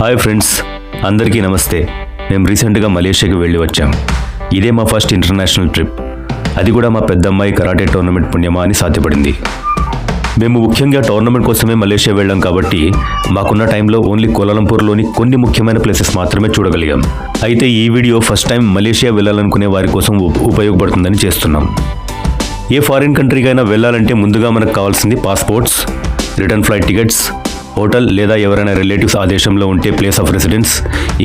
Hi friends అందరికీ నమస్తే. మేము రీసెంట్గా మలేషియాకి వెళ్ళి వచ్చాం. ఇదే మా ఫస్ట్ ఇంటర్నేషనల్ ట్రిప్. అది కూడా మా పెద్దమ్మాయి కరాటే టోర్నమెంట్ పుణ్యమా అని సాధ్యపడింది. మేము ముఖ్యంగా టోర్నమెంట్ కోసమే మలేషియా వెళ్ళాం కాబట్టి మాకున్న టైంలో ఓన్లీ కోలాలంపూర్లోని కొన్ని ముఖ్యమైన ప్లేసెస్ మాత్రమే చూడగలిగాం. అయితే ఈ వీడియో ఫస్ట్ టైం మలేషియా వెళ్ళాలనుకునే వారి కోసం ఉపయోగపడుతుందని చేస్తున్నాం. ఏ ఫారిన్ కంట్రీకైనా వెళ్ళాలంటే ముందుగా మనకు కావాల్సింది passports return flight tickets hotel లేదా ఎవరైనా రిలేటివ్స్ ఆ దేశంలో ఉంటే ప్లేస్ ఆఫ్ రెసిడెన్స్.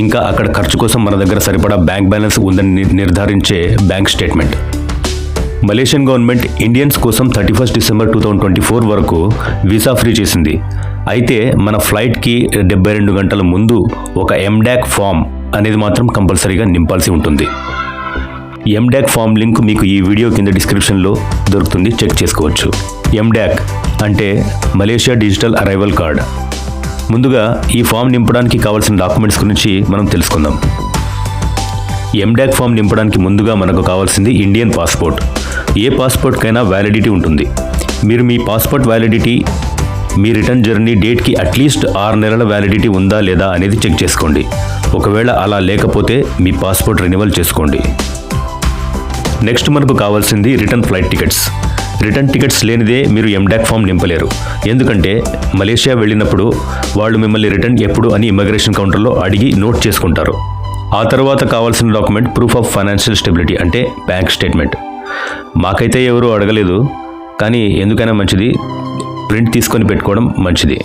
ఇంకా అక్కడ ఖర్చు కోసం మన దగ్గర సరిపడా బ్యాంక్ బ్యాలెన్స్ ఉందని నిర్ధారించే bank statement. Malaysian government Indians కోసం thirty first December two thousand twenty four వరకు వీసా ఫ్రీ చేసింది. అయితే మన ఫ్లైట్కి డెబ్బై రెండు గంటల ముందు ఒక ఎండాక్ ఫామ్ అనేది మాత్రం కంపల్సరీగా నింపాల్సి ఉంటుంది. ఎండాక్ ఫామ్ లింక్ మీకు ఈ వీడియో కింద డిస్క్రిప్షన్లో దొరుకుతుంది. చెక్ చేసుకోవచ్చు. ఎండాక్ అంటే మలేషియా డిజిటల్ అరైవల్ కార్డ్. ముందుగా ఈ ఫామ్ నింపడానికి కావాల్సిన డాక్యుమెంట్స్ గురించి మనం తెలుసుకుందాం. ఎండాక్ ఫామ్ నింపడానికి ముందుగా మనకు కావాల్సింది ఇండియన్ పాస్పోర్ట్. ఏ పాస్పోర్ట్కైనా వ్యాలిడిటీ ఉంటుంది. మీరు మీ పాస్పోర్ట్ వ్యాలిడిటీ మీ రిటర్న్ జర్నీ డేట్కి అట్లీస్ట్ ఆరు నెలల వ్యాలిడిటీ ఉందా లేదా అనేది చెక్ చేసుకోండి. ఒకవేళ అలా లేకపోతే మీ పాస్పోర్ట్ రెన్యువల్ చేసుకోండి. నెక్స్ట్ మనకు కావాల్సింది return flight tickets. Return tickets లేనిదే మీరు ఎండాక్ ఫామ్ నింపలేరు. ఎందుకంటే మలేషియా వెళ్ళినప్పుడు వాళ్ళు మిమ్మల్ని రిటర్న్ ఎప్పుడు అని ఇమిగ్రేషన్ కౌంటర్లో అడిగి నోట్ చేసుకుంటారు. ఆ తర్వాత కావాల్సిన document proof of financial stability అంటే బ్యాంక్ స్టేట్మెంట్. మాకైతే ఎవరూ అడగలేదు కానీ ఎందుకైనా మంచిది ప్రింట్ తీసుకొని పెట్టుకోవడం మంచిది.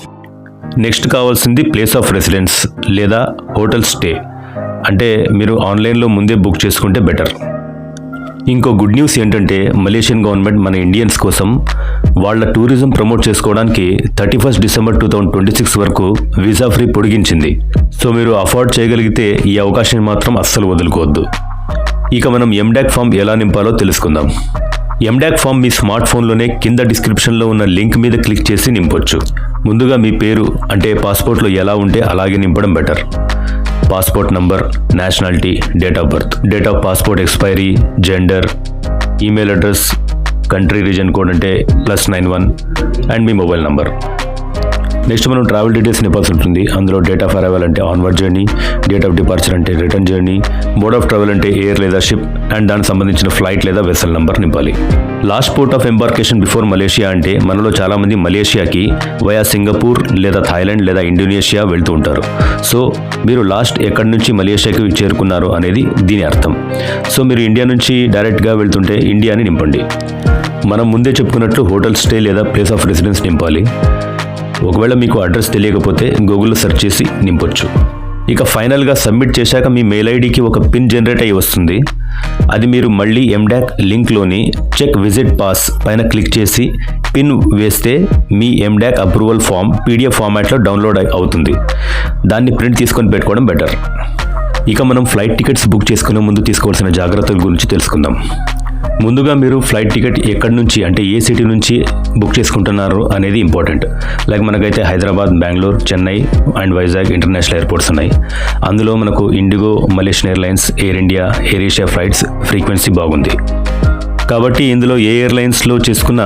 నెక్స్ట్ కావాల్సింది ప్లేస్ ఆఫ్ రెసిడెన్స్ లేదా హోటల్ స్టే. అంటే మీరు ఆన్లైన్లో ముందే బుక్ చేసుకుంటే బెటర్. ఇంకో గుడ్ న్యూస్ ఏంటంటే మలేషియన్ గవర్నమెంట్ మన ఇండియన్స్ కోసం వాళ్ళ టూరిజం ప్రమోట్ చేసుకోవడానికి thirty first December two thousand twenty six వరకు వీసా ఫ్రీ పొడిగించింది. సో మీరు అఫోర్డ్ చేయగలిగితే ఈ అవకాశాన్ని మాత్రం అస్సలు వదులుకోవద్దు. ఇక మనం ఎండాక్ ఫామ్ ఎలా నింపాలో తెలుసుకుందాం. ఎండాక్ ఫామ్ మీ స్మార్ట్ ఫోన్లోనే కింద డిస్క్రిప్షన్లో ఉన్న లింక్ మీద క్లిక్ చేసి నింపొచ్చు. ముందుగా మీ పేరు అంటే పాస్పోర్ట్లో ఎలా ఉంటే అలాగే నింపడం better passport number nationality date of birth date of passport expiry gender email address country region code అంటే ప్లస్ నైన్ వన్ అండ్ మీ మొబైల్ నంబర్ నెక్స్ట్ మనం ట్రావెల్ డీటెయిల్స్ నింపాల్సి ఉంటుంది అందులో డేట్ ఆఫ్ అరైవల్ అంటే onward journey date of departure అంటే return journey mode of travel అంటే air లేదా షిప్ అండ్ దానికి సంబంధించిన ఫ్లైట్ లేదా వెసల్ నంబర్ నింపాలి. Last port of embarkation before Malaysia అంటే మనలో చాలామంది మలేషియాకి వయా సింగపూర్ లేదా థాయిలాండ్ లేదా ఇండోనేషియా వెళ్తూ ఉంటారు. సో మీరు లాస్ట్ ఎక్కడి నుంచి మలేషియాకి చేరుకున్నారు అనేది దీని అర్థం. సో మీరు ఇండియా నుంచి డైరెక్ట్గా వెళ్తుంటే ఇండియాని నింపండి. మనం ముందే చెప్పుకున్నట్లు హోటల్ స్టే లేదా ప్లేస్ ఆఫ్ రెసిడెన్స్ నింపాలి. ఒకవేళ మీకు అడ్రస్ తెలియకపోతే గూగుల్లో సెర్చ్ చేసి నింపొచ్చు. ఇక ఫైనల్గా సబ్మిట్ చేశాక మీ మెయిల్ ఐడికి ఒక పిన్ జనరేట్ అయ్యి వస్తుంది. అది మీరు మళ్ళీ ఎండాక్ లింక్లోని చెక్ విజిట్ పాస్ పైన క్లిక్ చేసి పిన్ వేస్తే మీ ఎండాక్ అప్రూవల్ ఫామ్ పీడిఎఫ్ ఫార్మాట్లో డౌన్లోడ్ అయి- అవుతుంది. దాన్ని ప్రింట్ తీసుకొని పెట్టుకోవడం బెటర్. ఇక మనం ఫ్లైట్ టికెట్స్ బుక్ చేసుకునే ముందు తీసుకోవాల్సిన జాగ్రత్తల గురించి తెలుసుకుందాం. ముందుగా మీరు ఫ్లైట్ టికెట్ ఎక్కడి నుంచి అంటే ఏ సిటీ నుంచి బుక్ చేసుకుంటున్నారు అనేది ఇంపార్టెంట్. లైక్ మనకైతే Hyderabad Bengaluru Chennai and Vizag international airports ఉన్నాయి. అందులో మనకు IndiGo Malaysian airlines Air India Air Asia flights frequency బాగుంది. కాబట్టి ఇందులో ఏ ఎయిర్లైన్స్లో చేసుకున్న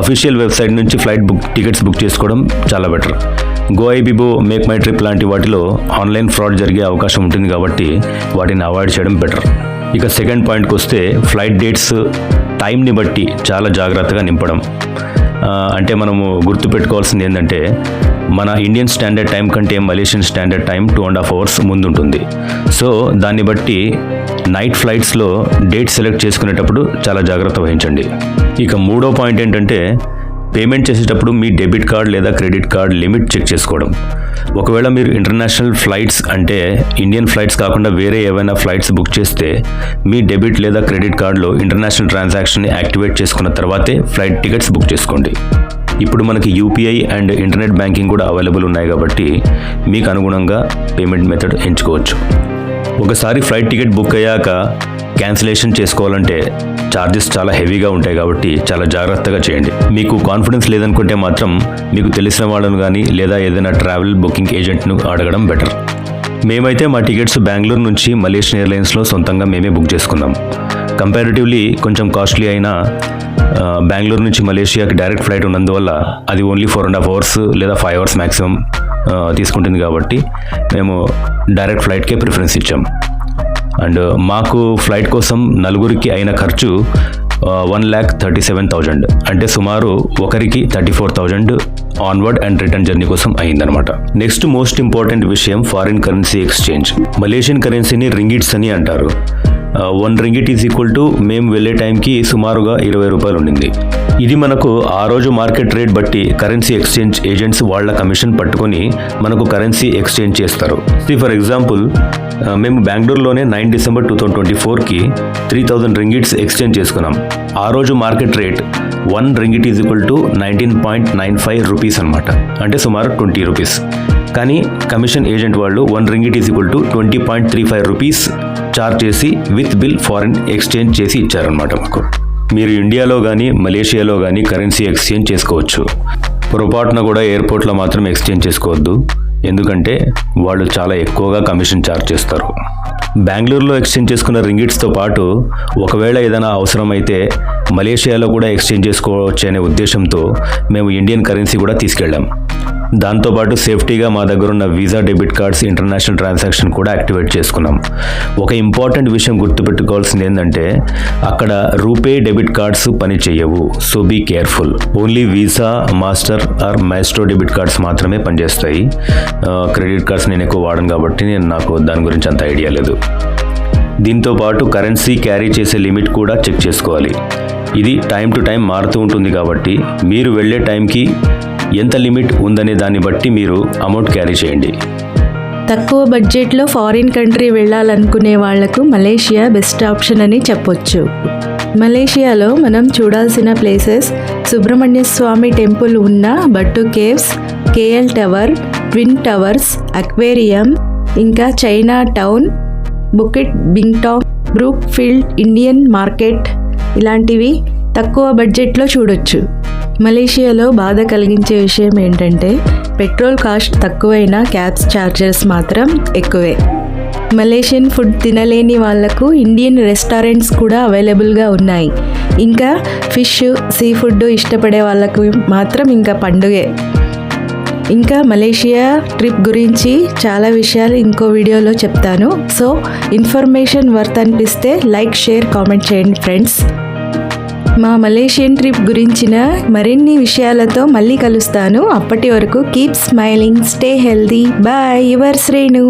అఫీషియల్ వెబ్సైట్ నుంచి ఫ్లైట్ బుక్ టికెట్స్ బుక్ చేసుకోవడం చాలా better. Goibibo MakeMyTrip లాంటి వాటిలో ఆన్లైన్ ఫ్రాడ్ జరిగే అవకాశం ఉంటుంది కాబట్టి వాటిని అవాయిడ్ చేయడం బెటర్. ఇక సెకండ్ పాయింట్కి వస్తే ఫ్లైట్ డేట్స్ టైంని బట్టి చాలా జాగ్రత్తగా నింపడం. అంటే మనము గుర్తుపెట్టుకోవాల్సింది ఏంటంటే మన ఇండియన్ స్టాండర్డ్ టైం కంటే Malaysian standard time two and half hours ముందుంటుంది. So దాన్ని బట్టి నైట్ ఫ్లైట్స్లో డేట్ సెలెక్ట్ చేసుకునేటప్పుడు చాలా జాగ్రత్త వహించండి. ఇక మూడో పాయింట్ ఏంటంటే పేమెంట్ చేసేటప్పుడు మీ డెబిట్ కార్డ్ లేదా క్రెడిట్ కార్డ్ లిమిట్ చెక్ చేసుకోవడం. ఒకవేళ మీరు ఇంటర్నేషనల్ ఫ్లైట్స్ అంటే ఇండియన్ ఫ్లైట్స్ కాకుండా వేరే ఏవైనా ఫ్లైట్స్ బుక్ చేస్తే మీ డెబిట్ లేదా క్రెడిట్ కార్డులో ఇంటర్నేషనల్ ట్రాన్సాక్షన్ని యాక్టివేట్ చేసుకున్న తర్వాతే ఫ్లైట్ టికెట్స్ బుక్ చేసుకోండి. ఇప్పుడు మనకి యూపీఐ అండ్ ఇంటర్నెట్ బ్యాంకింగ్ కూడా అవైలబుల్ ఉన్నాయి కాబట్టి మీకు అనుగుణంగా పేమెంట్ మెథడ్ ఎంచుకోవచ్చు. ఒకసారి ఫ్లైట్ టికెట్ బుక్ అయ్యాక క్యాన్సిలేషన్ చేసుకోవాలంటే ఛార్జెస్ చాలా హెవీగా ఉంటాయి కాబట్టి చాలా జాగ్రత్తగా చేయండి. మీకు కాన్ఫిడెన్స్ లేదనుకుంటే మాత్రం మీకు తెలిసిన వాళ్ళను కానీ లేదా ఏదైనా ట్రావెల్ బుకింగ్ ఏజెంట్ను అడగడం బెటర్ మేమైతే మా టికెట్స్ బెంగళూరు నుంచి మలేషియన్ ఎయిర్లైన్స్లో సొంతంగా మేమే బుక్ చేసుకున్నాం. కంపారిటివ్లీ కొంచెం కాస్ట్లీ అయినా బెంగళూరు నుంచి మలేషియాకి డైరెక్ట్ ఫ్లైట్ ఉన్నందువల్ల అది only four and half hours లేదా ఫైవ్ అవర్స్ మ్యాక్సిమం తీసుకుంటుంది కాబట్టి మేము డైరెక్ట్ ఫ్లైట్కే ప్రిఫరెన్స్ ఇచ్చాం. అండ్ మాకు ఫ్లైట్ కోసం నలుగురికి అయిన ఖర్చు one lakh thirty seven thousand. అంటే సుమారు ఒకరికి thirty four thousand onward and return journey కోసం అయిందనమాట నెక్స్ట్ మోస్ట్ ఇంపార్టెంట్ విషయం ఫారిన్ కరెన్సీ ఎక్స్చేంజ్. మలేషియన్ కరెన్సీని రింగిట్స్ అని అంటారు. One ringgit is equal to మేము వెళ్ళే టైంకి సుమారుగా ఇరవై రూపాయలు ఉండింది. ఇది మనకు ఆ రోజు మార్కెట్ రేట్ బట్టి కరెన్సీ ఎక్స్చేంజ్ ఏజెంట్స్ వాళ్ళ కమిషన్ పట్టుకొని మనకు కరెన్సీ ఎక్స్చేంజ్ చేస్తారు. ఫర్ ఎగ్జాంపుల్ మేము బెంగళూరులోనే nine December two thousand twenty ఫోర్కి త్రీ థౌజండ్ రింగిట్స్ ఎక్స్చేంజ్ చేసుకున్నాం. ఆ రోజు market rate one ringgit is equal to nineteen point nine five rupees అనమాట అంటే సుమారు ట్వంటీ రూపీస్ కానీ కమిషన్ ఏజెంట్ వాళ్ళు one ringgit is equal to twenty point three five rupees charge చేసి with bill foreign exchange చేసి ఇచ్చారనమాట మాకు. మీరు ఇండియాలో కానీ మలేషియాలో కానీ కరెన్సీ ఎక్స్చేంజ్ చేసుకోవచ్చు. పొరపాటున కూడా ఎయిర్పోర్ట్లో మాత్రం ఎక్స్చేంజ్ చేసుకోవద్దు. ఎందుకంటే వాళ్ళు చాలా ఎక్కువగా కమిషన్ ఛార్జ్ చేస్తారు. బెంగళూరులో ఎక్స్చేంజ్ చేసుకున్న రింగిట్స్తో పాటు ఒకవేళ ఏదైనా అవసరమైతే మలేషియాలో కూడా ఎక్స్చేంజ్ చేసుకోవచ్చు అనే ఉద్దేశంతో మేము ఇండియన్ కరెన్సీ కూడా తీసుకెళ్ళాం. దాంతోపాటు సేఫ్టీగా మా దగ్గర ఉన్న visa debit cards international transaction కూడా యాక్టివేట్ చేసుకున్నాం. ఒక ఇంపార్టెంట్ విషయం గుర్తుపెట్టుకోవాల్సింది ఏంటంటే అక్కడ రూపే డెబిట్ కార్డ్స్ పని చేయవు so be careful. Only visa master or maestro debit cards మాత్రమే పనిచేస్తాయి. క్రెడిట్ కార్డ్స్ నేను ఎక్కువ వాడను కాబట్టి నేను నాకు దాని గురించి అంత ఐడియా లేదు. దీంతో పాటు కరెన్సీ క్యారీ చేసే లిమిట్ కూడా చెక్ చేసుకోవాలి. ఇది టైం టు టైం మారుతూ ఉంటుంది కాబట్టి మీరు వెళ్ళే టైంకి ఎంత లిమిట్ ఉందనే దాన్ని బట్టి మీరు అమౌంట్ క్యారీ చేయండి. తక్కువ బడ్జెట్లో ఫారిన్ కంట్రీ వెళ్ళాలనుకునే వాళ్ళకు మలేషియా బెస్ట్ ఆప్షన్ అని చెప్పొచ్చు. మలేషియాలో మనం చూడాల్సిన ప్లేసెస్ సుబ్రహ్మణ్య స్వామి టెంపుల్ ఉన్న Batu caves KL tower twin towers aquarium ఇంకా Chinatown Bukit Bintang Brickfields Indian market ఇలాంటివి తక్కువ బడ్జెట్లో చూడొచ్చు. మలేషియాలో బాధ కలిగించే విషయం ఏంటంటే పెట్రోల్ కాస్ట్ తక్కువైనా క్యాబ్స్ ఛార్జెస్ మాత్రం ఎక్కువే. మలేషియన్ ఫుడ్ తినలేని వాళ్ళకు ఇండియన్ రెస్టారెంట్స్ కూడా అవైలబుల్గా ఉన్నాయి. ఇంకా ఫిష్ సీ ఫుడ్ ఇష్టపడే వాళ్ళకు మాత్రం ఇంకా పండుగే. ఇంకా మలేషియా ట్రిప్ గురించి చాలా విషయాలు ఇంకో వీడియోలో చెప్తాను. సో ఇన్ఫర్మేషన్ వర్త్ అనిపిస్తే లైక్ షేర్ కామెంట్ చేయండి ఫ్రెండ్స్. మా మలేషియన్ ట్రిప్ గురించిన మరిన్ని విషయాలతో మళ్ళీ కలుస్తాను. అప్పటి వరకు keep smiling stay healthy bye your Shrenu